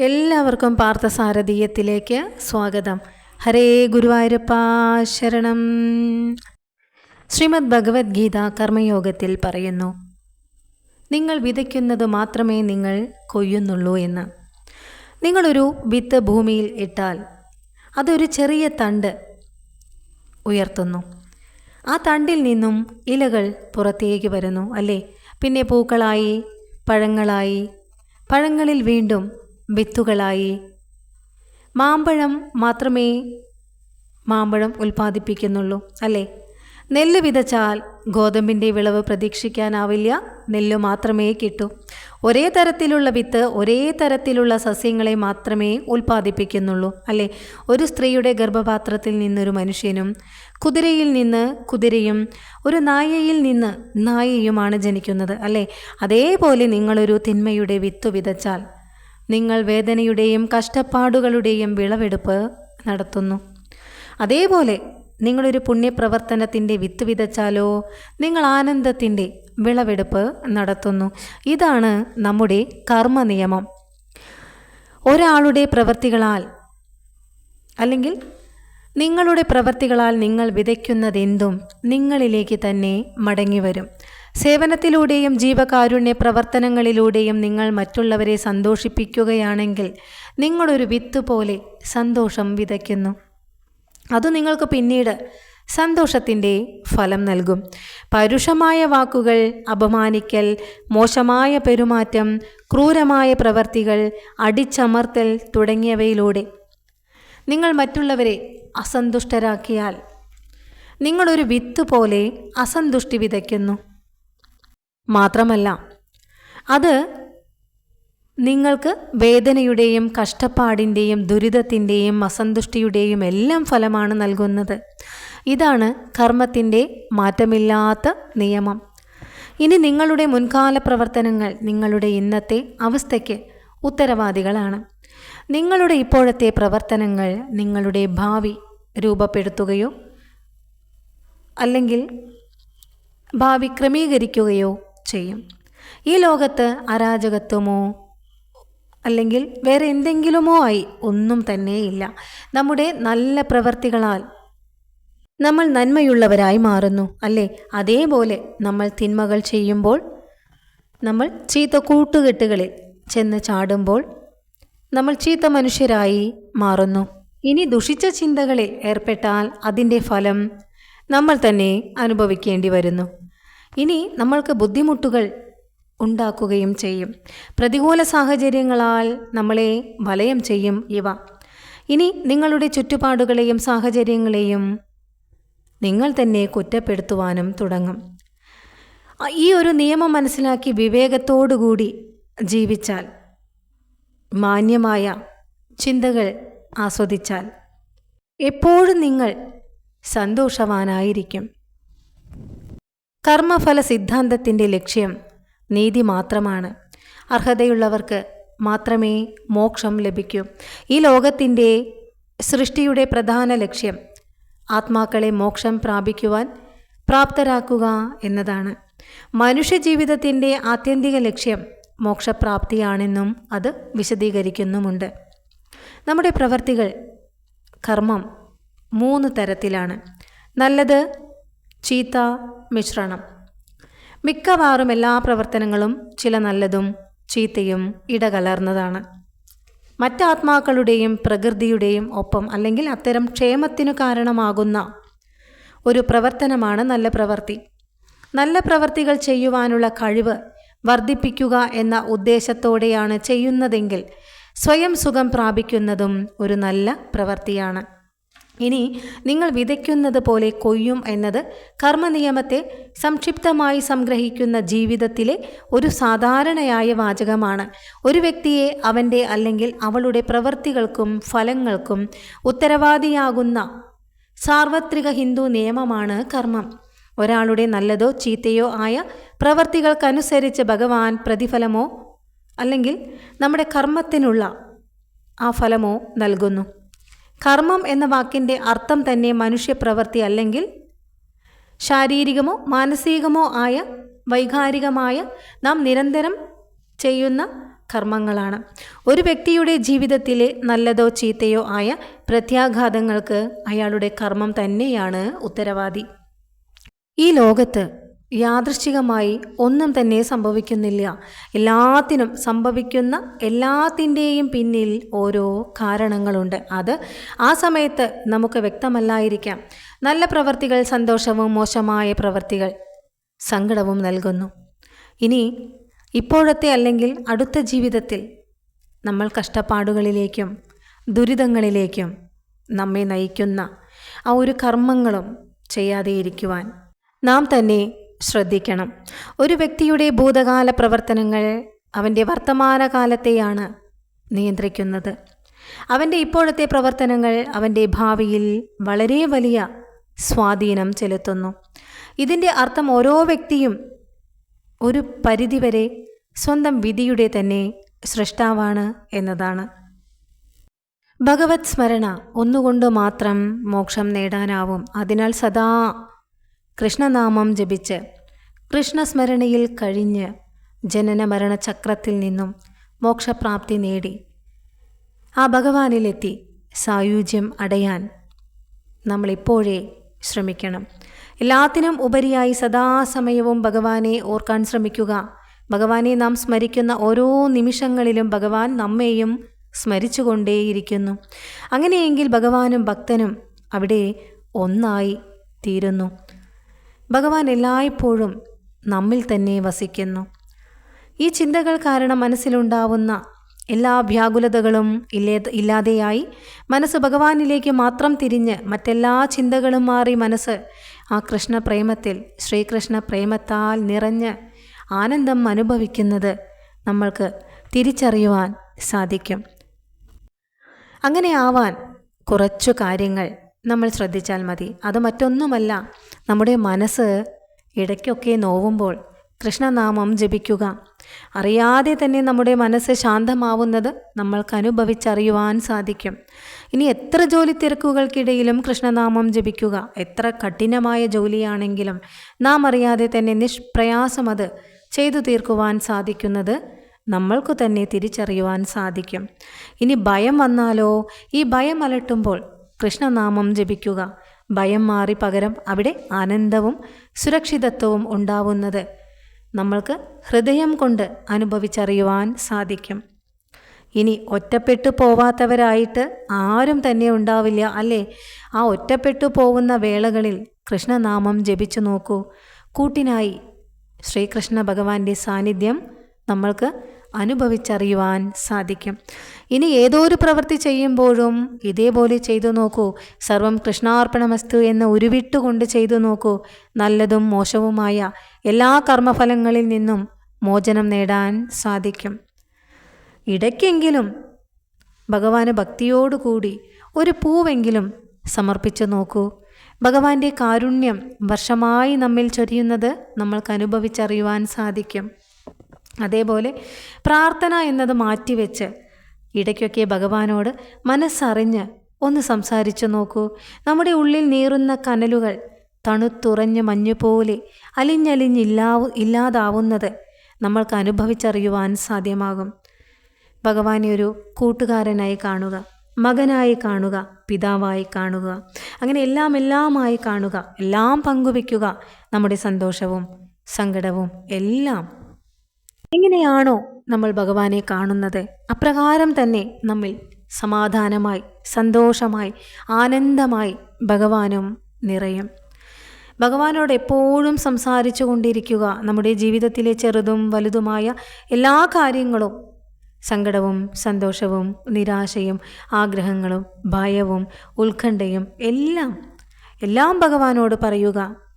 എല്ലാവർക്കും പാർത്ഥസാരഥീയത്തിലേക്ക് സ്വാഗതം. ഹരേ ഗുരുവായൂരപ്പ ശരണം. ശ്രീമദ് ഭഗവത്ഗീത കർമ്മയോഗത്തിൽ പറയുന്നു നിങ്ങൾ വിതയ്ക്കുന്നത് മാത്രമേ നിങ്ങൾ കൊയ്യുന്നുള്ളൂ എന്ന്. നിങ്ങളൊരു വിത്ത് ഭൂമിയിൽ ഇട്ടാൽ അതൊരു ചെറിയ തണ്ട് ഉയർത്തുന്നു. ആ തണ്ടിൽ നിന്നും ഇലകൾ പുറത്തേക്ക് വരുന്നു അല്ലേ? പിന്നെ പൂക്കളായി പഴങ്ങളായി പഴങ്ങളിൽ വീണ്ടും വിത്തുകളായി. മാമ്പഴം മാത്രമേ മാമ്പഴം ഉൽപ്പാദിപ്പിക്കുന്നുള്ളൂ അല്ലേ? നെല്ല് വിതച്ചാൽ ഗോതമ്പിന്റെ വിളവ് പ്രതീക്ഷിക്കാനാവില്ല. നെല്ല് മാത്രമേ കിട്ടൂ. ഒരേ തരത്തിലുള്ള വിത്ത് ഒരേ തരത്തിലുള്ള സസ്യങ്ങളെ മാത്രമേ ഉൽപ്പാദിപ്പിക്കുന്നുള്ളൂ അല്ലേ? ഒരു സ്ത്രീയുടെ ഗർഭപാത്രത്തിൽ നിന്നൊരു മനുഷ്യനും കുതിരയിൽ നിന്ന് കുതിരയും ഒരു നായയിൽ നിന്ന് നായയുമാണ് ജനിക്കുന്നത് അല്ലേ? അതേപോലെ നിങ്ങളൊരു തിന്മയുടെ വിത്ത് വിതച്ചാൽ നിങ്ങൾ വേദനയുടെയും കഷ്ടപ്പാടുകളുടെയും വിളവെടുപ്പ് നടത്തുന്നു. അതേപോലെ നിങ്ങളൊരു പുണ്യപ്രവർത്തനത്തിന്റെ വിത്ത് വിതച്ചാലോ നിങ്ങൾ ആനന്ദത്തിന്റെ വിളവെടുപ്പ് നടത്തുന്നു. ഇതാണ് നമ്മുടെ കർമ്മ നിയമം ഒരാളുടെ പ്രവൃത്തികളാൽ അല്ലെങ്കിൽ നിങ്ങളുടെ പ്രവൃത്തികളാൽ നിങ്ങൾ വിതയ്ക്കുന്നതെന്തും നിങ്ങളിലേക്ക് തന്നെ മടങ്ങി വരും സേവനത്തിലൂടെയും ജീവകാരുണ്യ പ്രവർത്തനങ്ങളിലൂടെയും നിങ്ങൾ മറ്റുള്ളവരെ സന്തോഷിപ്പിക്കുകയാണെങ്കിൽ നിങ്ങളൊരു വിത്ത് പോലെ സന്തോഷം വിതയ്ക്കുന്നു. അത് നിങ്ങൾക്ക് പിന്നീട് സന്തോഷത്തിന്റെ ഫലം നൽകും. പരുഷമായ വാക്കുകൾ അപമാനിക്കൽ മോശമായ പെരുമാറ്റം ക്രൂരമായ പ്രവർത്തികൾ അടിച്ചമർത്തൽ തുടങ്ങിയവയിലൂടെ നിങ്ങൾ മറ്റുള്ളവരെ അസന്തുഷ്ടരാക്കിയാൽ നിങ്ങളൊരു വിത്ത് പോലെ അസന്തുഷ്ടി വിതയ്ക്കുന്നു. മാത്രമല്ല അത് നിങ്ങൾക്ക് വേദനയുടെയും കഷ്ടപ്പാടിന്റെയും ദുരിതത്തിന്റെയും അസന്തുഷ്ടിയുടെയും എല്ലാം ഫലമാണ് നൽകുന്നത്. ഇതാണ് കർമ്മത്തിന്റെ മാറ്റമില്ലാത്ത നിയമം. ഇനി നിങ്ങളുടെ മുൻകാല പ്രവർത്തനങ്ങൾ നിങ്ങളുടെ ഇന്നത്തെ അവസ്ഥയ്ക്ക് ഉത്തരവാദികളാണ്. നിങ്ങളുടെ ഇപ്പോഴത്തെ പ്രവർത്തനങ്ങൾ നിങ്ങളുടെ ഭാവി രൂപപ്പെടുത്തുകയോ അല്ലെങ്കിൽ ഭാവി ക്രമീകരിക്കുകയോ ചെയ്യും. ഈ ലോകത്ത് അരാജകത്വമോ അല്ലെങ്കിൽ വേറെ എന്തെങ്കിലുമോ ആയി ഒന്നും തന്നെയില്ല നമ്മുടെ നല്ല പ്രവർത്തികളാൽ നമ്മൾ നന്മയുള്ളവരായി മാറുന്നു അല്ലേ? അതേപോലെ നമ്മൾ തിന്മകൾ ചെയ്യുമ്പോൾ നമ്മൾ ചീത്ത കൂട്ടുകെട്ടുകളിൽ ചെന്ന് ചാടുമ്പോൾ നമ്മൾ ചീത്ത മനുഷ്യരായി മാറുന്നു. ഇനി ദുഷിച്ച ചിന്തകളിൽ ഏർപ്പെട്ടാൽ അതിന്റെ ഫലം നമ്മൾ തന്നെ അനുഭവിക്കേണ്ടി വരുന്നു. ഇനി നമ്മൾക്ക് ബുദ്ധിമുട്ടുകൾ ഉണ്ടാക്കുകയും ചെയ്യും. പ്രതികൂല സാഹചര്യങ്ങളാൽ നമ്മളെ വലയം ചെയ്യും ഇവ. ഇനി നിങ്ങളുടെ ചുറ്റുപാടുകളെയും സാഹചര്യങ്ങളെയും നിങ്ങൾ തന്നെ കുറ്റപ്പെടുത്തുവാനും തുടങ്ങും. ഈ ഒരു നിയമം മനസ്സിലാക്കി വിവേകത്തോടുകൂടി ജീവിച്ചാൽ മാന്യമായ ചിന്തകൾ ആസ്വദിച്ചാൽ എപ്പോഴും നിങ്ങൾ സന്തോഷവാനായിരിക്കും. കർമ്മഫല സിദ്ധാന്തത്തിന്റെ ലക്ഷ്യം നീതി മാത്രമാണ്. അർഹതയുള്ളവർക്ക് മാത്രമേ മോക്ഷം ലഭിക്കൂ. ഈ ലോകത്തിന്റെ സൃഷ്ടിയുടെ പ്രധാന ലക്ഷ്യം ആത്മാക്കളെ മോക്ഷം പ്രാപിക്കുവാൻ പ്രാപ്തരാക്കുക എന്നതാണ്. മനുഷ്യജീവിതത്തിന്റെ ആത്യന്തിക ലക്ഷ്യം മോക്ഷപ്രാപ്തിയാണെന്നും അത് വിശദീകരിക്കുന്നുമുണ്ട്. നമ്മുടെ പ്രവർത്തികൾ കർമ്മം മൂന്ന് തരത്തിലാണ്. നല്ലത് ചീത്ത മിശ്രണം. മിക്കവാറും എല്ലാ പ്രവർത്തനങ്ങളും ചില നല്ലതും ചീത്തയും ഇടകലർന്നതാണ്. മറ്റാത്മാക്കളുടെയും പ്രകൃതിയുടെയും ഒപ്പം അല്ലെങ്കിൽ അത്തരം ക്ഷേമത്തിനു കാരണമാകുന്ന ഒരു പ്രവർത്തനമാണ് നല്ല പ്രവൃത്തി നല്ല പ്രവർത്തികൾ ചെയ്യുവാനുള്ള കഴിവ് വർദ്ധിപ്പിക്കുക എന്ന ഉദ്ദേശത്തോടെയാണ് ചെയ്യുന്നതെങ്കിൽ സ്വയം സുഖം പ്രാപിക്കുന്നതും ഒരു നല്ല പ്രവൃത്തിയാണ് ഇനി നിങ്ങൾ വിതയ്ക്കുന്നത് പോലെ കൊയ്യും എന്നത് കർമ്മനിയമത്തെ സംക്ഷിപ്തമായി സംഗ്രഹിക്കുന്ന ജീവിതത്തിലെ ഒരു സാധാരണയായ വാചകമാണ്. ഒരു വ്യക്തിയെ അവന്റെ അല്ലെങ്കിൽ അവളുടെ പ്രവൃത്തികൾക്കും ഫലങ്ങൾക്കും ഉത്തരവാദിയാകുന്ന സാർവത്രിക ഹിന്ദു നിയമമാണ് കർമ്മം. ഒരാളുടെ നല്ലതോ ചീത്തയോ ആയ പ്രവർത്തികൾക്കനുസരിച്ച് ഭഗവാൻ പ്രതിഫലമോ അല്ലെങ്കിൽ നമ്മുടെ കർമ്മത്തിനുള്ള ആ ഫലമോ നൽകുന്നു. കർമ്മം എന്ന വാക്കിന്റെ അർത്ഥം തന്നെ മനുഷ്യപ്രവൃത്തി അല്ലെങ്കിൽ ശാരീരികമോ മാനസികമോ ആയ വൈകാരികമായ നാം നിരന്തരം ചെയ്യുന്ന കർമ്മങ്ങളാണ്. ഒരു വ്യക്തിയുടെ ജീവിതത്തിലെ നല്ലതോ ചീത്തയോ ആയ പ്രത്യാഘാതങ്ങൾക്ക് അയാളുടെ കർമ്മം തന്നെയാണ് ഉത്തരവാദി. ഈ ലോകത്ത് യാദൃശ്ചികമായി ഒന്നും തന്നെ സംഭവിക്കുന്നില്ല. എല്ലാത്തിനും സംഭവിക്കുന്ന എല്ലാത്തിന്റെയും പിന്നിൽ ഓരോ കാരണങ്ങളുണ്ട്. അത് ആ സമയത്ത് നമുക്ക് വ്യക്തമല്ലായിരിക്കാം. നല്ല പ്രവർത്തികൾ സന്തോഷവും മോശമായ പ്രവർത്തികൾ സങ്കടവും നൽകുന്നു. ഇനി ഇപ്പോഴത്തെ അല്ലെങ്കിൽ അടുത്ത ജീവിതത്തിൽ നമ്മൾ കഷ്ടപ്പാടുകളിലേക്കും ദുരിതങ്ങളിലേക്കും നമ്മെ നയിക്കുന്ന ആ ഒരു കർമ്മങ്ങളും ചെയ്യാതെ ഇരിക്കുവാൻ നാം തന്നെ ശ്രദ്ധിക്കണം. ഒരു വ്യക്തിയുടെ ഭൂതകാല പ്രവർത്തനങ്ങൾ അവന്റെ വർത്തമാനകാലത്തെയാണ് നിയന്ത്രിക്കുന്നത്. അവന്റെ ഇപ്പോഴത്തെ പ്രവർത്തനങ്ങൾ അവന്റെ ഭാവിയിൽ വളരെ വലിയ സ്വാധീനം ചെലുത്തുന്നു. ഇതിന്റെ അർത്ഥം ഓരോ വ്യക്തിയും ഒരു പരിധിവരെ സ്വന്തം വിധിയുടെ തന്നെ സൃഷ്ടാവാണ് എന്നതാണ്. ഭഗവത് സ്മരണ ഒന്നുകൊണ്ട് മാത്രം മോക്ഷം നേടാനാവും. അതിനാൽ സദാ കൃഷ്ണനാമം ജപിച്ച് കൃഷ്ണസ്മരണയിൽ കഴിഞ്ഞ് ജനന മരണ ചക്രത്തിൽ നിന്നും മോക്ഷപ്രാപ്തി നേടി. ആ ഭഗവാനിലെത്തി സായുജ്യം അടയാൻ നമ്മളിപ്പോഴേ ശ്രമിക്കണം. എല്ലാത്തിനും ഉപരിയായി സദാസമയവും ഭഗവാനെ ഓർക്കാൻ ശ്രമിക്കുക. ഭഗവാനെ നാം സ്മരിക്കുന്ന ഓരോ നിമിഷങ്ങളിലും ഭഗവാൻ നമ്മെയും സ്മരിച്ചുകൊണ്ടേയിരിക്കുന്നു. അങ്ങനെയെങ്കിൽ ഭഗവാനും ഭക്തനും അവിടെ ഒന്നായി തീരുന്നു. ഭഗവാൻ എല്ലായ്പ്പോഴും നമ്മിൽ തന്നെ വസിക്കുന്നു. ഈ ചിന്തകൾ കാരണം മനസ്സിലുണ്ടാവുന്ന എല്ലാ വ്യാകുലതകളും ഇല്ലേ ഇല്ലാതെയായി മനസ്സ് ഭഗവാനിലേക്ക് മാത്രം തിരിഞ്ഞ് മറ്റെല്ലാ ചിന്തകളും മാറി മനസ്സ് ആ കൃഷ്ണപ്രേമത്തിൽ ശ്രീകൃഷ്ണ പ്രേമത്താൽ നിറഞ്ഞ് ആനന്ദം അനുഭവിക്കുന്നത് നമ്മൾക്ക് തിരിച്ചറിയുവാൻ സാധിക്കും. അങ്ങനെ ആവാൻ കുറച്ചു കാര്യങ്ങൾ നമ്മൾ ശ്രദ്ധിച്ചാൽ മതി. അത് മറ്റൊന്നുമല്ല. നമ്മുടെ മനസ്സ് ഇടയ്ക്കൊക്കെ നോവുമ്പോൾ കൃഷ്ണനാമം ജപിക്കുക. അറിയാതെ തന്നെ നമ്മുടെ മനസ്സ് ശാന്തമാവുന്നത് നമ്മൾക്ക് അനുഭവിച്ചറിയുവാൻ സാധിക്കും. ഇനി എത്ര ജോലി തിരക്കുകൾക്കിടയിലും കൃഷ്ണനാമം ജപിക്കുക. എത്ര കഠിനമായ ജോലിയാണെങ്കിലും നാം അറിയാതെ തന്നെ നിഷ്പ്രയാസം അത് ചെയ്തു തീർക്കുവാൻ സാധിക്കുന്നത് നമ്മൾക്കു തന്നെ തിരിച്ചറിയുവാൻ സാധിക്കും. ഇനി ഭയം വന്നാലോ? ഈ ഭയം അലട്ടുമ്പോൾ കൃഷ്ണനാമം ജപിക്കുക. ഭയം മാറി പകരം അവിടെ ആനന്ദവും സുരക്ഷിതത്വവും ഉണ്ടാവുന്നത് നമ്മൾക്ക് ഹൃദയം കൊണ്ട് അനുഭവിച്ചറിയുവാൻ സാധിക്കും. ഇനി ഒറ്റപ്പെട്ടു പോവാത്തവരായിട്ട് ആരും തന്നെ ഉണ്ടാവില്ല അല്ലേ? ആ ഒറ്റപ്പെട്ടു പോകുന്ന വേളകളിൽ കൃഷ്ണനാമം ജപിച്ചു നോക്കൂ. കൂട്ടിനായി ശ്രീകൃഷ്ണ ഭഗവാന്റെ സാന്നിധ്യം നമ്മൾക്ക് അനുഭവിച്ചറിയുവാൻ സാധിക്കും. ഇനി ഏതോ ഒരു പ്രവൃത്തി ചെയ്യുമ്പോഴും ഇതേപോലെ ചെയ്തു നോക്കൂ. സർവം കൃഷ്ണാർപ്പണമസ്തു എന്ന് ഉരുവിട്ടുകൊണ്ട് ചെയ്തു നോക്കൂ. നല്ലതും മോശവുമായ എല്ലാ കർമ്മഫലങ്ങളിൽ നിന്നും മോചനം നേടാൻ സാധിക്കും. ഇടയ്ക്കെങ്കിലും ഭഗവാന് ഭക്തിയോടുകൂടി ഒരു പൂവെങ്കിലും സമർപ്പിച്ചു നോക്കൂ. ഭഗവാന്റെ കാരുണ്യം വർഷമായി നമ്മിൽ ചൊരിയുന്നത് നമ്മൾക്ക് അനുഭവിച്ചറിയുവാൻ സാധിക്കും. അതേപോലെ പ്രാർത്ഥന എന്നത് മാറ്റിവെച്ച് ഇടയ്ക്കൊക്കെ ഭഗവാനോട് മനസ്സറിഞ്ഞ് ഒന്ന് സംസാരിച്ചു നോക്കൂ. നമ്മുടെ ഉള്ളിൽ നീറുന്ന കനലുകൾ തണുത്തുറഞ്ഞ മഞ്ഞുപോലെ അലിഞ്ഞലിഞ്ഞില്ലാവു ഇല്ലാതാവുന്നത് നമ്മൾക്ക് അനുഭവിച്ചറിയുവാൻ സാധ്യമാകും. ഭഗവാനെ ഒരു കൂട്ടുകാരനായി കാണുക മകനായി കാണുക പിതാവായി കാണുക അങ്ങനെ എല്ലാം എല്ലാമായി കാണുക എല്ലാം പങ്കുവെക്കുക നമ്മുടെ സന്തോഷവും സങ്കടവും എല്ലാം എങ്ങനെയാണോ നമ്മൾ ഭഗവാനെ കാണുന്നത് അപ്രകാരം തന്നെ നമ്മിൽ സമാധാനമായി സന്തോഷമായി ആനന്ദമായി ഭഗവാനും നിറയും. ഭഗവാനോട് എപ്പോഴും സംസാരിച്ചു കൊണ്ടിരിക്കുക നമ്മുടെ ജീവിതത്തിലെ ചെറുതും വലുതുമായ എല്ലാ കാര്യങ്ങളും സങ്കടവും സന്തോഷവും നിരാശയും ആഗ്രഹങ്ങളും ഭയവും ഉത്കണ്ഠയും എല്ലാം എല്ലാം ഭഗവാനോട് പറയുക.